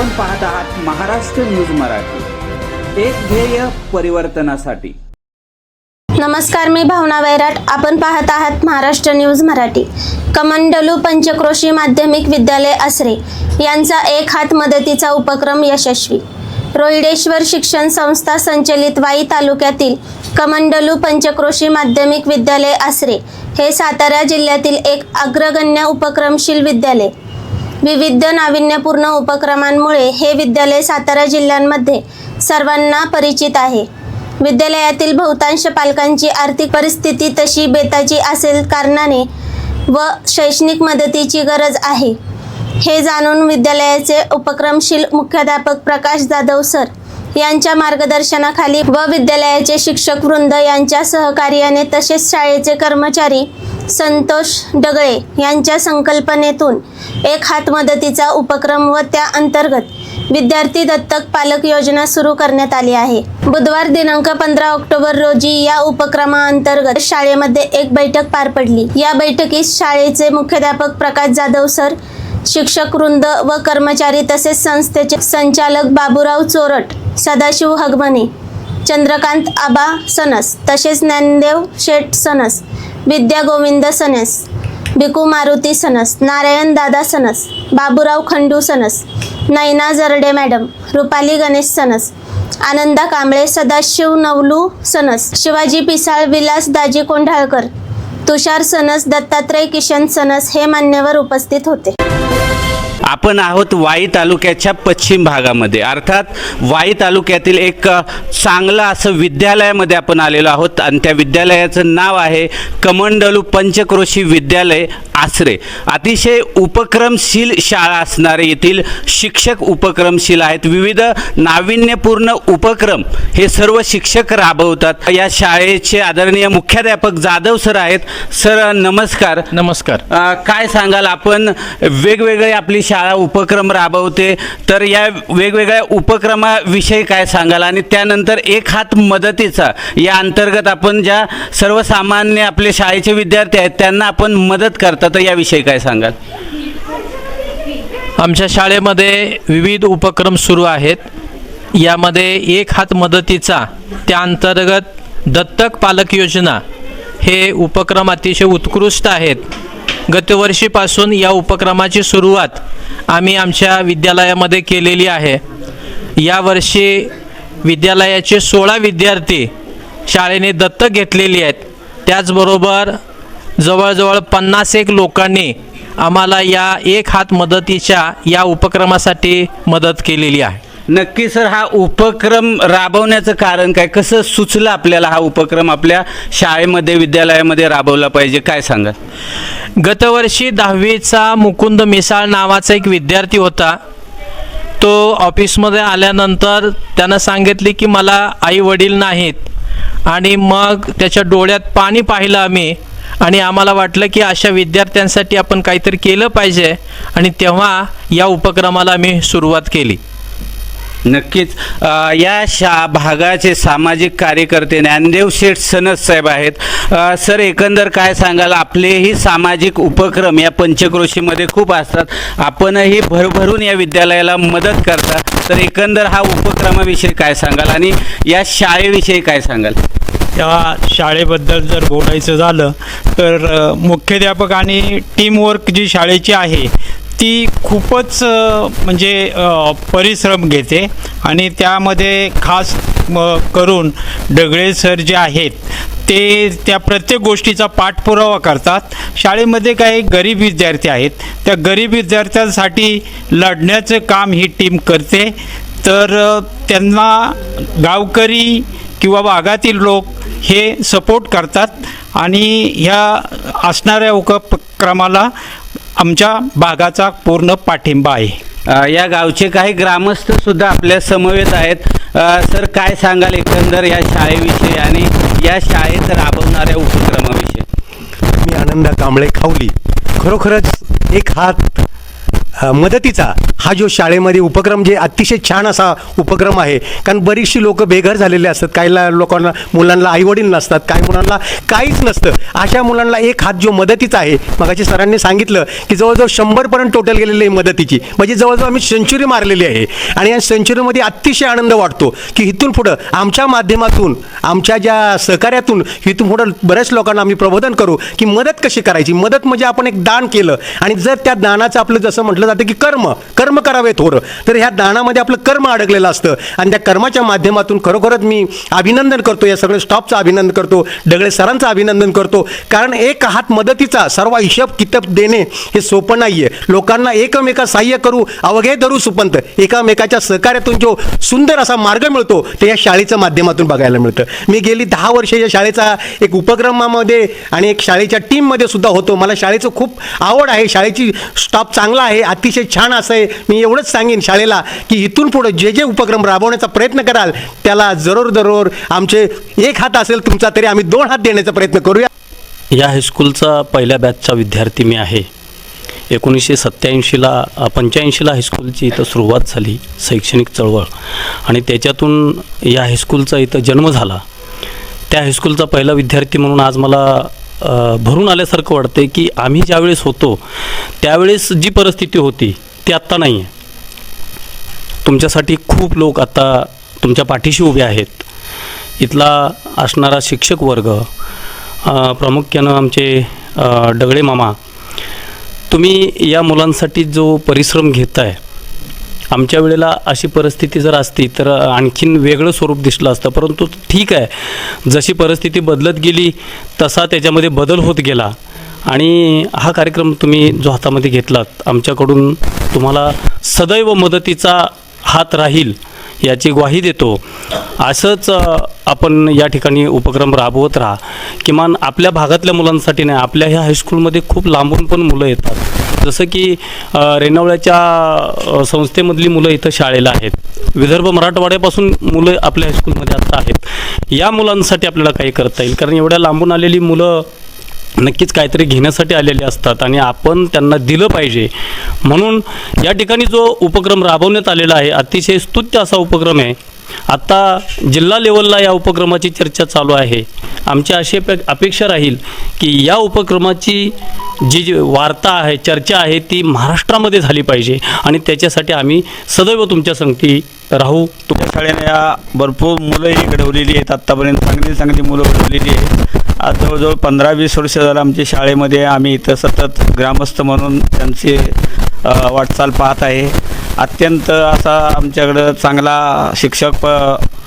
आपण पाहत आहात महाराष्ट्र न्यूज मराठी. एक ध्येय परिवर्तनासाठी. नमस्कार मी भावना वैराट. आपण पाहत आहात महाराष्ट्र न्यूज मराठी. कमंडलू पंचक्रोशी माध्यमिक विद्यालय आसरे यांचा एक हात मदतीचा उपक्रम यशस्वी. रोहिडेश्वर शिक्षण संस्था संचलित वाई तालुक्यातील कमंडलू पंचक्रोशी माध्यमिक विद्यालय आसरे हे सातारा जिल्ह्यातील एक अग्रगण्य उपक्रमशील विद्यालय. विविध नाविन्यपूर्ण उपक्रमांमुळे हे विद्यालय सातारा जिल्ह्यांमध्ये सर्वांना परिचित आहे. विद्यालयातील बहुतांश पालकांची आर्थिक परिस्थिती तशी बेताची असेल कारणाने व शैक्षणिक मदतीची गरज आहे. हे जाणून विद्यालयाचे उपक्रमशील मुख्याध्यापक प्रकाश जाधव सर यांच्या मार्गदर्शनाखाली व विद्यालयाचे शिक्षक वृंद यांच्या सहकार्याने तसेच शाळेचे कर्मचारी संतोष डगळे यांच्या संकल्पनेतून एक हात मदतीचा उपक्रम व त्या अंतर्गत विद्यार्थी दत्तक पालक योजना सुरू करण्यात आली आहे. बुधवार दिनांक पंधरा ऑक्टोबर रोजी या उपक्रमाअंतर्गत शाळेमध्ये एक बैठक पार पडली. या बैठकीत शाळेचे मुख्याध्यापक प्रकाश जाधव सर शिक्षक वृंद व कर्मचारी तसेच संस्थेचे संचालक बाबूराव चोरट सदाशिव हगमने चंद्रकांत आबा सनस तसेच ज्ञानदेव शेठ सनस विद्या गोविंद सनस भिकू मारुती सनस नारायण दादा सनस बाबूराव खंडू सनस नैना जरडे मॅडम रुपाली गणेश सनस आनंदा कांबळे सदाशिव नवलू सनस शिवाजी पिसाळ विलास दाजी कोंढाळकर तुषार सनस दत्तात्रय किशन सनस हे मान्यवर उपस्थित होते. आपण आहोत वाई तालुक्याच्या पश्चिम भागामध्ये. अर्थात वाई तालुक्यातील एक चांगलं असं विद्यालयामध्ये आपण आलेलो आहोत. आणि त्या विद्यालयाचं नाव आहे कमंडलू पंचक्रोशी विद्यालय आसरे. अतिशय उपक्रमशील शाळा असणारे येथील शिक्षक उपक्रमशील आहेत. विविध नाविन्यपूर्ण उपक्रम हे सर्व शिक्षक राबवतात. या शाळेचे आदरणीय मुख्याध्यापक जाधव सर आहेत. सर नमस्कार. नमस्कार. काय सांगाल? आपण वेगवेगळे आपली शाळा उपक्रम राबवते तर या वेगवेगळ्या उपक्रमाविषयी काय सांगाल? आणि त्यानंतर एक हात मदतीचा या अंतर्गत आपण ज्या सर्वसामान्य आपले शाळेचे विद्यार्थी आहेत त्यांना आपण मदत करता तर याविषयी काय सांगाल? आमच्या शाळेमध्ये विविध उपक्रम सुरू आहेत. यामध्ये एक हात मदतीचा त्या अंतर्गत दत्तक पालक योजना हे उपक्रम अतिशय उत्कृष्ट आहेत. गतवर्षीपासून या उपक्रमाची सुरुवात आम्ही आमच्या विद्यालयामध्ये केलेली आहे. यावर्षी विद्यालयाचे सोळा विद्यार्थी शाळेने दत्तक घेतलेली आहेत. त्याचबरोबर जवळजवळ पन्नास एक लोकांनी आम्हाला या एक हात मदतीच्या या उपक्रमासाठी मदत केलेली आहे. नक्की सर हा उपक्रम राबवण्याचं कारण काय? कसं सुचलं आपल्याला हा उपक्रम आपल्या शाळेमध्ये विद्यालयामध्ये राबवला पाहिजे? काय सांगा गतवर्षी दहावीचा मुकुंद मिसाळ नावाचा एक विद्यार्थी होता. तो ऑफिसमध्ये आल्यानंतर त्यानं सांगितले की मला आई वडील नाहीत. आणि मग त्याच्या डोळ्यात पाणी पाहिलं आम्ही. आणि आम्हाला वाटलं की अशा विद्यार्थ्यांसाठी आपण काहीतरी केलं पाहिजे. आणि तेव्हा या उपक्रमाला आम्ही सुरुवात केली. नक्कीच. अ, या शा भागाचे सामाजिक कार्यकर्ते ज्ञानदेव शेठ सनस साहेब आहेत. अ, सर एकंदर काय सांगाल? आपलेही सामाजिक उपक्रम या पंचक्रोशीमध्ये खूप असतात. आपणही भरभरून या विद्यालयाला मदत करता. तर एकंदर हा उपक्रमाविषयी काय सांगाल? आणि या शाळेविषयी काय सांगाल? त्या शाळेबद्दल जर बोलायचं झालं तर अ, मुख्याध्यापक आणि टीमवर्क जी शाळेची आहे ती खूपच म्हणजे परिश्रम घेते आणि त्यामध्ये खास म, करून डगळे सर जे आहेत ते त्या प्रत्येक गोष्टीचा पाठपुरावा करतात. शाळेमध्ये काही गरीब विद्यार्थी आहेत त्या गरीब विद्यार्थ्यांसाठी लढण्याचं काम ही टीम करते. तर त्यांना गावकरी किंवा भागातील लोक हे सपोर्ट करतात आणि ह्या असणाऱ्या उपक्रमाला आमच्या भागाचा पूर्ण पाठिंबा आहे. या गावचे काही ग्रामस्थ सुद्धा आपल्या समवेत आहेत. सर काय सांगाल एकंदर या शाळेविषयी आणि या शाळेत राबवणाऱ्या उपक्रमाविषयी? मी आनंदा कांबळे खावली. खरोखरच एक हात मदतीचा हा जो शाळेमध्ये उपक्रम जे अतिशय छान असा उपक्रम आहे. कारण बरीचशी लोक बेघर झालेले असतात. काही लोकांना मुलांना आईवडील नसतात. काही मुलांना काहीच नसतं. अशा मुलांना एक हात जो मदतीचा आहे मगाशी सरांनी सांगितलं की जवळजवळ शंभरपर्यंत टोटल गेलेली आहे मदतीची. म्हणजे जवळजवळ आम्ही सेंचुरी मारलेली आहे. आणि या सेंचुरीमध्ये अतिशय आनंद वाटतो की इथून पुढं आमच्या माध्यमातून आमच्या ज्या सहकार्यातून इथून पुढं बऱ्याच लोकांना आम्ही प्रबोधन करू की मदत कशी करायची? मदत म्हणजे आपण एक दान केलं. आणि जर त्या दानाचं आपलं जसं म्हटलं म्हटलं जातं की कर्म कर्म करावे थोरं. तर ह्या दानामध्ये आपलं कर्म अडकलेलं असतं. आणि त्या कर्माच्या माध्यमातून खरोखरच मी अभिनंदन करतो या सगळ्या स्टॉपचं अभिनंदन करतो डगळे सरांचं अभिनंदन करतो. कारण एक हात मदतीचा सर्व हिशेब किताब देणे हे सोपं नाही आहे लोकांना एकमेका सहाय्य करू अवघे धरू सुपंत. एकामेकाच्या सहकार्यातून जो सुंदर असा मार्ग मिळतो ते या शाळेच्या माध्यमातून बघायला मिळतं. मी गेली दहा वर्षे या शाळेचा एक उपक्रमामध्ये आणि एक शाळेच्या टीममध्ये सुद्धा होतो. मला शाळेचं खूप आवड आहे. शाळेची स्टाफ चांगला आहे. अतिशय छान असं आहे. मी एवढंच सांगेन शाळेला की इथून पुढं जे जे उपक्रम राबवण्याचा प्रयत्न कराल त्याला जरूर जरूर आमचे एक हात असेल तुमचा तरी आम्ही दोन हात देण्याचा प्रयत्न करूया. या हायस्कूलचा पहिल्या बॅचचा विद्यार्थी मी आहे. एकोणीसशे सत्त्याऐंशीला पंच्याऐंशीला हायस्कूलची इथं सुरुवात झाली शैक्षणिक चळवळ. आणि त्याच्यातून या हायस्कूलचा इथं जन्म झाला. त्या हायस्कूलचा पहिला विद्यार्थी म्हणून आज मला भरून आल्यासारखं वाटते की आम्ही ज्यावेळेस होतो त्यावेळेस जी परिस्थिती होती ती आत्ता नाही आहे तुमच्यासाठी खूप लोक आता तुमच्या पाठीशी उभे आहेत. इथला असणारा शिक्षक वर्ग प्रामुख्यानं आमचे डगळे मामा तुम्ही या मुलांसाठी जो परिश्रम घेताय आमच्या वेळेला अशी परिस्थिती जर असती तर आणखीन वेगळं स्वरूप दिसलं असतं. परंतु ठीक आहे. जशी परिस्थिती बदलत गेली तसा त्याच्यामध्ये बदल होत गेला. आणि हा कार्यक्रम तुम्ही जो हातामध्ये घेतलात आमच्याकडून तुम्हाला सदैव मदतीचा हात राहील याची ग्वाही देतो. असंच आपण या ठिकाणी उपक्रम राबवत राहा. किमान आपल्या भागातल्या मुलांसाठी नाही आपल्या ह्या हायस्कूलमध्ये खूप लांबून पण मुलं येतात. जसं की रेणावळ्याच्या संस्थेमधली मुलं इथं शाळेला आहेत. विदर्भ मराठवाड्यापासून मुलं आपल्या हायस्कूलमध्ये आता आहेत. या मुलांसाठी आपल्याला काही करता येईल कारण एवढ्या लांबून आलेली मुलं नक्कीच काहीतरी घेण्यासाठी आलेले असतात आणि आपण त्यांना दिलं पाहिजे. म्हणून या ठिकाणी जो उपक्रम राबवण्यात आलेला आहे अतिशय स्तुत्य असा उपक्रम आहे. आत्ता जिल्हा लेवलला या उपक्रमाची चर्चा चालू आहे. आमची अशी अपे अपेक्षा राहील की या उपक्रमाची जी जी वार्ता आहे चर्चा आहे ती महाराष्ट्रामध्ये झाली पाहिजे आणि त्याच्यासाठी आम्ही सदैव तुमच्या संगती राहू. तुमच्या शाळेने या भरपूर मुलंही घडवलेली आहेत. आत्तापर्यंत चांगली चांगली मुलं घडवलेली आहेत. आज जवळजवळ पंधरा वीस वर्ष झालं आमच्या शाळेमध्ये आम्ही इथं सतत ग्रामस्थ म्हणून त्यांची वाटचाल पाहत आहे. अत्यंत असा आमच्याकडं चांगला शिक्षक प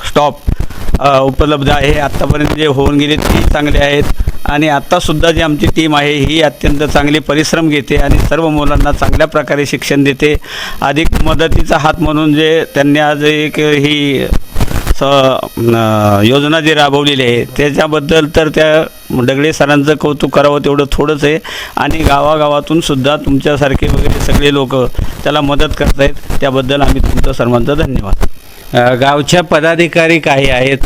स्टॉप उपलब्ध आहे. आत्तापर्यंत जे होऊन गेले ती चांगले आहेत. आणि आत्तासुद्धा जी आमची टीम आहे ही अत्यंत चांगली परिश्रम घेते आणि सर्व मुलांना चांगल्या प्रकारे शिक्षण देते. अधिक मदतीचा हात म्हणून जे त्यांनी आज एक ही योजना जी राबवलेली आहे त्याच्याबद्दल तर त्या दगडे सरांचं कौतुक करावं तेवढं थोडंच आहे. आणि गावागावातून सुद्धा तुमच्यासारखे वगैरे सगळे लोक त्याला मदत करतायत. त्याबद्दल आम्ही तुमचं सर्वांचं धन्यवाद. गावच्या पदाधिकारी काही आहेत.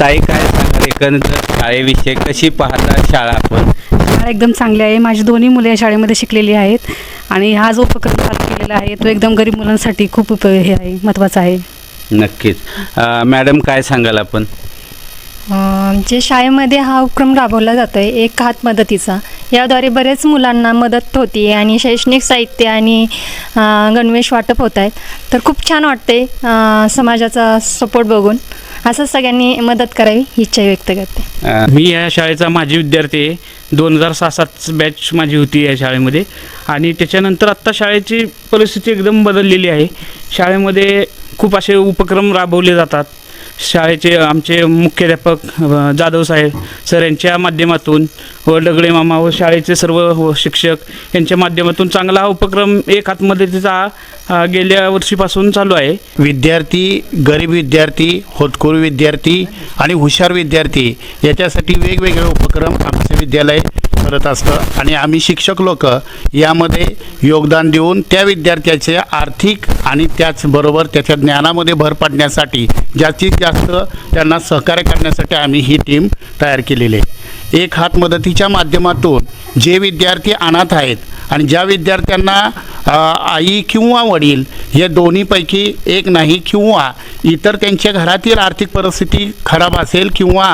ताई काय सांगाल? एकंदर शाळेविषयी कशी पाहता शाळा आपण? शाळा एकदम चांगली आहे. माझी दोन्ही मुले या शाळेमध्ये शिकलेली आहेत. आणि हा जो उपक्रम केलेला आहे तो एकदम गरीब मुलांसाठी खूप उप हे आहे महत्त्वाचा आहे. नक्कीच. अ, मॅडम काय सांगाल आपण? अं, जे शाळेमध्ये हा उपक्रम राबवला जातो आहे एक हात मदतीचा याद्वारे बरेच मुलांना मदत होती आणि शैक्षणिक साहित्य आणि अं, गणवेश वाटप होत आहेत तर खूप छान वाटते अं, समाजाचा सपोर्ट बघून. असंच सगळ्यांनी मदत करावी इच्छा व्यक्त करते. मी या शाळेचा माजी विद्यार्थी आहे. दोन हजार सहा सात बॅच माझी होती या शाळेमध्ये. आणि त्याच्यानंतर आत्ता शाळेची परिस्थिती एकदम बदललेली आहे. शाळेमध्ये खूप असे उपक्रम राबवले जातात. शाळेचे आमचे मुख्याध्यापक जाधव साहेब सर यांच्या माध्यमातून व डगळे मामा व शाळेचे सर्व हो, शिक्षक यांच्या माध्यमातून चांगला हा उपक्रम एक हातमदतीचा गेल्या वर्षीपासून चालू आहे. विद्यार्थी गरीब विद्यार्थी होतकरू विद्यार्थी आणि हुशार विद्यार्थी याच्यासाठी वेगवेगळे उपक्रम आमचे विद्यालय करत असतं. आणि आम्ही शिक्षक लोक यामध्ये योगदान देऊन त्या विद्यार्थ्याचे आर्थिक आणि त्याचबरोबर त्याच्या ज्ञानामध्ये भर पाडण्यासाठी जास्तीत जास्त त्यांना सहकार्य करण्यासाठी आम्ही ही टीम तयार केलेली आहे. एक हात मदतीच्या माध्यमातून जे विद्यार्थी अनाथ आहेत आणि ज्या विद्यार्थ्यांना आई किंवा वडील हे दोन्हीपैकी एक नाही किंवा इतर त्यांच्या घरातील आर्थिक परिस्थिती खराब असेल किंवा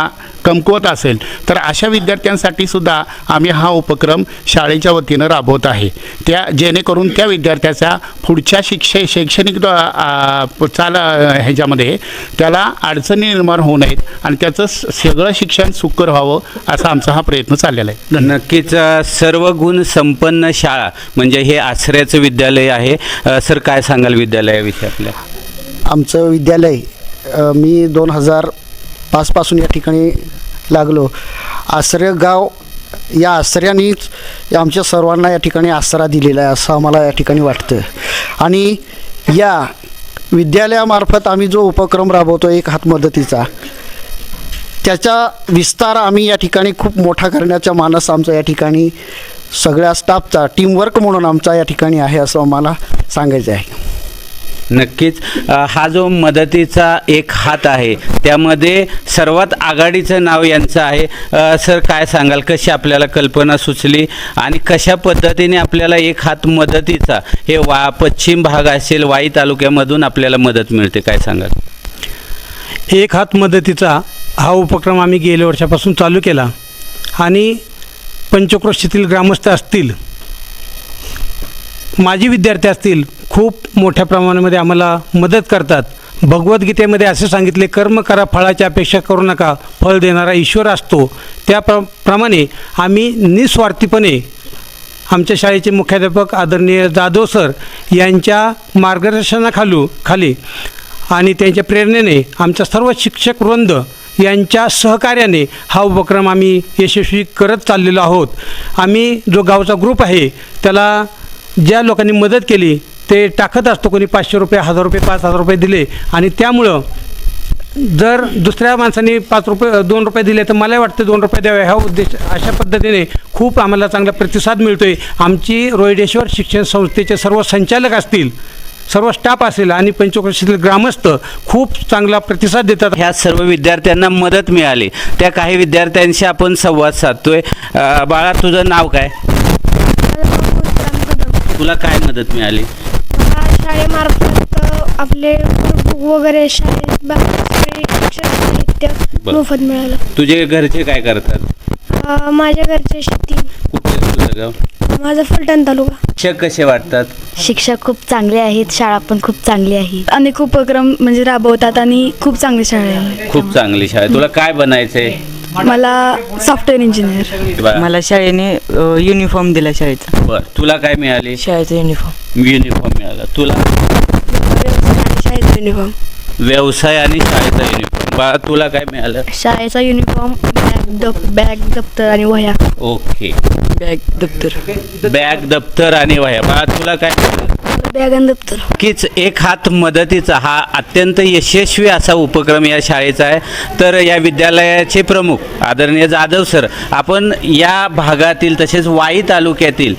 कमकुवत असेल. तर अशा विद्यार्थ्यांसाठी सुद्धा आम्ही हा उपक्रम शाळेच्या वतीनं राबवत आहे. त्या जेणेकरून त्या विद्यार्थ्याचा पुढच्या शिक्षे शैक्षणिक चाल ह्याच्यामध्ये त्याला अडचणी निर्माण होऊ नयेत आणि त्याचं स- सगळं शिक्षण सुकर व्हावं असा आमचा हा प्रयत्न चाललेला आहे. नक्कीच सर्व गुण संपन्न शाळा म्हणजे हे आश्रयाचं विद्यालय आहे. सर काय सांगाल विद्यालयाविषयी आपल्या? आमचं विद्यालय मी दोन हजार पाचपासून या ठिकाणी लागलो. आश्रय गाव या आश्रयानेच आमच्या सर्वांना या ठिकाणी आसरा दिलेला आहे असं आम्हाला या ठिकाणी वाटतं आणि या विद्यालयामार्फत आम्ही जो उपक्रम राबवतो एक हात मदतीचा त्याचा विस्तार आम्ही या ठिकाणी खूप मोठा करण्याचा मानस आमचा या ठिकाणी सगळ्या स्टाफचा टीमवर्क म्हणून आमचा या ठिकाणी आहे असं आम्हाला सांगायचं आहे. नक्कीच. हा जो मदतीचा एक हात आहे त्यामध्ये सर्वात आघाडीचं नाव यांचं आहे. सर काय सांगाल? कशी आपल्याला कल्पना सुचली आणि कशा पद्धतीने आपल्याला एक हात मदतीचा हे वा पश्चिम भाग असेल वाई तालुक्यामधून आपल्याला मदत मिळते काय सांगाल? एक हात मदतीचा हा उपक्रम आम्ही गेल्या वर्षापासून चालू केला. आणि पंचक्रोशीतील ग्रामस्थ असतील माजी विद्यार्थी असतील खूप मोठ्या प्रमाणामध्ये आम्हाला मदत करतात. भगवद्गीतेमध्ये असे सांगितले कर्म करा फळाची अपेक्षा करू नका फळ देणारा ईश्वर असतो. त्या प्र प्रमाणे आम्ही निस्वार्थीपणे आमच्या शाळेचे मुख्याध्यापक आदरणीय जाधव सर यांच्या मार्गदर्शनाखालू खाली आणि त्यांच्या प्रेरणेने आमचा सर्व शिक्षक वृंद यांच्या सहकार्याने हा उपक्रम आम्ही यशस्वी करत चाललेलो आहोत. आम्ही जो गावचा ग्रुप आहे त्याला ज्या लोकांनी मदत केली ते टाकत असतो कोणी पाचशे रुपये हजार रुपये पाच हजार रुपये दिले. आणि त्यामुळं जर दुसऱ्या माणसाने पाच रुपये दोन रुपये दिले तर मला वाटतं दोन रुपये द्यावे. ह्या उद्देश अशा पद्धतीने खूप आम्हाला चांगला प्रतिसाद मिळतो आहे आमची रोहिडेश्वर शिक्षण संस्थेचे सर्व संचालक असतील सर्व स्टाफ असेल आणि पंचक्रोशीतील ग्रामस्थ खूप चांगला प्रतिसाद देतात. ह्या सर्व विद्यार्थ्यांना मदत मिळाली. त्या काही विद्यार्थ्यांशी आपण संवाद साधतोय. बाळा तुझं नाव काय? तुला काय मदत मिळाली? शाळेमार्फत आपले बुक वगैरे शाळेत बाहेर शिक्षण साहित्य बरं. मोफत मिळालं. तुझे घरचे काय करतात? अ, माझ्या घरचे शेती. कुठे आहे तुझं गाव? माझा फलटण तालुका. शिक्षक कसे वाटतात? शिक्षक खूप चांगले आहेत शाळा पण खूप चांगली आहे. अनेक उपक्रम म्हणजे राबवतात आणि खूप चांगली शाळा आहे. खूप चांगली शाळा आहे. तुला काय बनायचंय? मला सॉफ्टवेअर इंजिनियर बा- मला शाळेने युनिफॉर्म दिला शाळेचा. बर. तुला काय मिळाली? शाळेचा युनिफॉर्म युनिफॉर्म मिळाला तुला? शाळेचा युनिफॉर्म व्यवसाय आणि शाळेचा युनिफॉर्म बा तुला काय मिळालं? शाळेचा युनिफॉर्म बॅग दप बॅग दप्तर आणि वह्या. ओके बॅग दप्तर. बॅग दप्तर आणि वह्या. बा तुला काय मिळालं? नक्कीच एक हात मदतीचा हा अत्यंत यशस्वी असा उपक्रम या शाळेचा आहे. तर या विद्यालयाचे प्रमुख आदरणीय जाधव सर आपण या भागातील तसेच वाई तालुक्यातील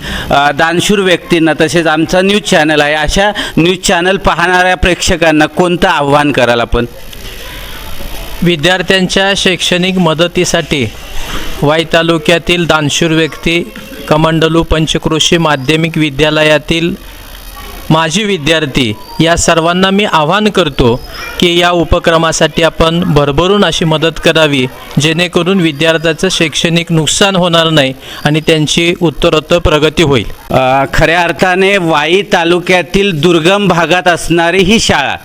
दानशूर व्यक्तींना तसेच आमचा न्यूज चॅनल आहे अशा न्यूज चॅनल पाहणाऱ्या प्रेक्षकांना कोणतं आव्हान कराल आपण? विद्यार्थ्यांच्या शैक्षणिक मदतीसाठी वाई तालुक्यातील दानशूर व्यक्ती कमंडलू पंचक्रोशी माध्यमिक विद्यालयातील माजी विद्यार्थी या सर्वांना मी आवाहन करतो की या उपक्रमासाठी आपण भरभरून अशी मदत करावी जेणेकरून विद्यार्थ्याचं शैक्षणिक नुकसान होणार नाही आणि त्यांची उत्तरोत्तर प्रगती होईल. खऱ्या अर्थाने वाई तालुक्यातील दुर्गम भागात असणारी ही शाळा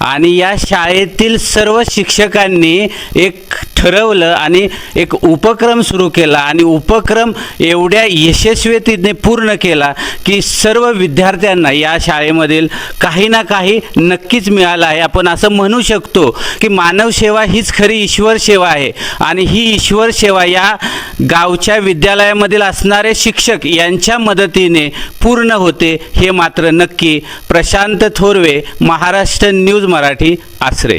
आणि या शाळेतील सर्व शिक्षकांनी एक ठरवलं आणि एक उपक्रम सुरू केला आणि उपक्रम एवढ्या यशस्वीतीने पूर्ण केला की सर्व विद्यार्थ्यांना या शाळेमधील काही ना काही नक्कीच मिळालं आहे. आपण असं म्हणू शकतो की मानव सेवा हीच खरी ईश्वर सेवा आहे. आणि ही ईश्वर सेवा या गावच्या विद्यालयामधील असणारे शिक्षक यांच्या मदतीने पूर्ण होते हे मात्र नक्की प्रशांत थोरवे महाराष्ट्र न्यूज मराठी आसरे.